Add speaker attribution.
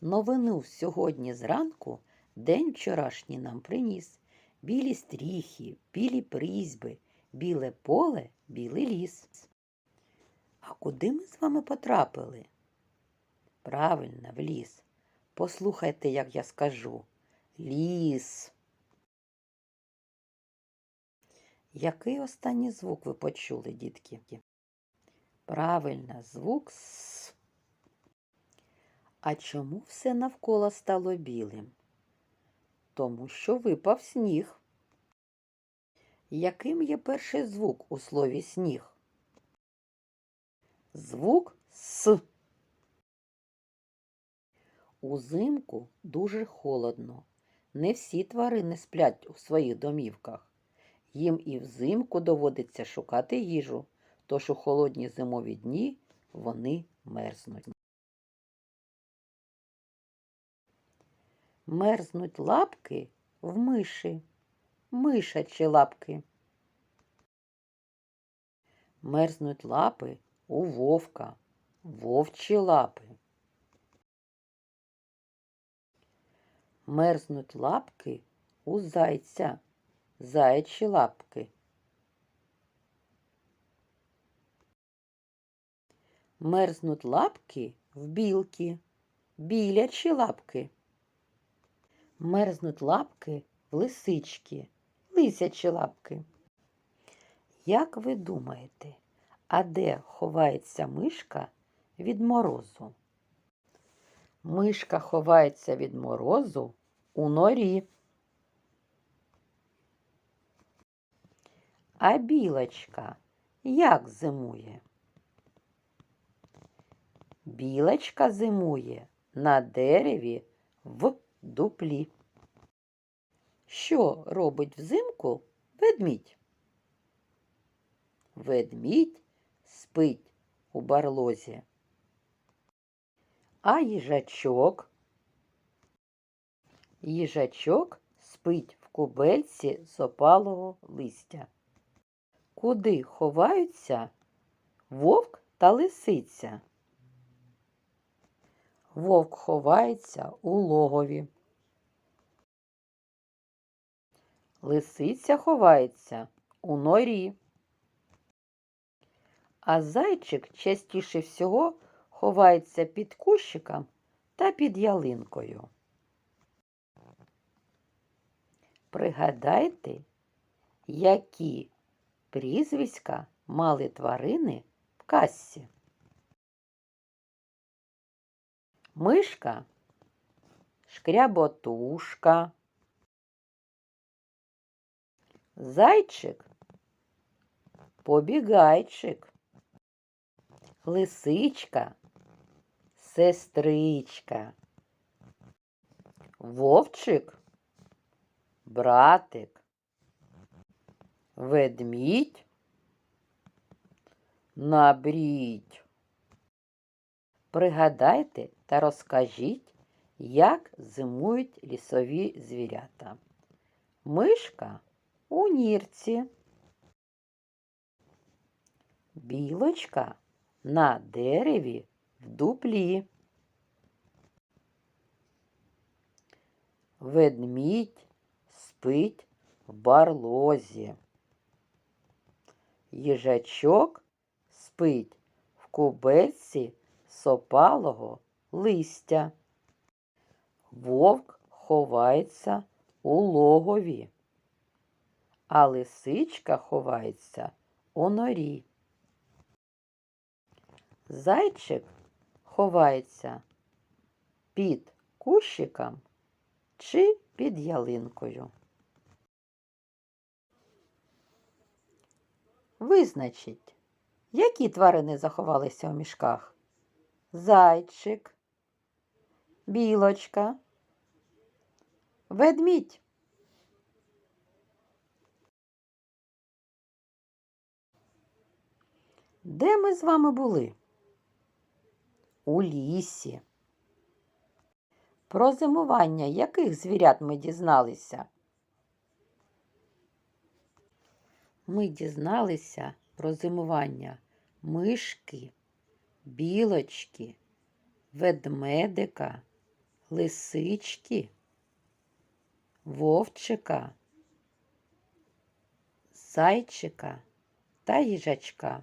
Speaker 1: Новину сьогодні зранку день вчорашній нам приніс. Білі стріхи, білі призьби, біле поле, білий ліс. А куди ми з вами потрапили? Правильно, в ліс. Послухайте, як я скажу. Ліс. Який останній звук ви почули, дітки? Правильно, звук С. А чому все навколо стало білим? Тому що випав сніг. Яким є перший звук у слові сніг? Звук С. Узимку дуже холодно. Не всі тварини сплять у своїх домівках. Їм і взимку доводиться шукати їжу, тож у холодні зимові дні вони мерзнуть. Мерзнуть лапки в миші, мишачі лапки. Мерзнуть лапи у вовка, вовчі лапи. Мерзнуть лапки у зайця, заячі лапки. Мерзнуть лапки в білки, білячі лапки. Мерзнуть лапки в лисички, лисячі лапки. Як ви думаєте, а де ховається мишка від морозу? Мишка ховається від морозу у норі. А білочка як зимує? Білочка зимує на дереві в дуплі. Що робить взимку ведмідь? Ведмідь спить у барлозі. А їжачок? Їжачок спить в кубельці з опалого листя. Куди ховаються вовк та лисиця? Вовк ховається у логові. Лисиця ховається у норі. А зайчик частіше всього ховається під кущиком та під ялинкою. Пригадайте, які прізвиська мали тварини в кассі. Мишка, шкряботушка, зайчик, побігайчик, лисичка, сестричка, вовчик, братик, ведмідь, набрідь. Пригадайте та розкажіть, як зимують лісові звірята. Мишка у нірці, білочка на дереві в дуплі, ведмідь спить в барлозі, їжачок спить в кубельці сопалого листя. Вовк ховається у логові, а лисичка ховається у норі. Зайчик ховається під кущиком чи під ялинкою. Визначіть, які тварини заховалися у мішках зайчик, білочка, ведмідь. Де ми з вами були? У лісі. Про зимування яких звірят ми дізналися? Ми дізналися про зимування мишки білочки, ведмедика, лисички, вовчика, зайчика та їжачка.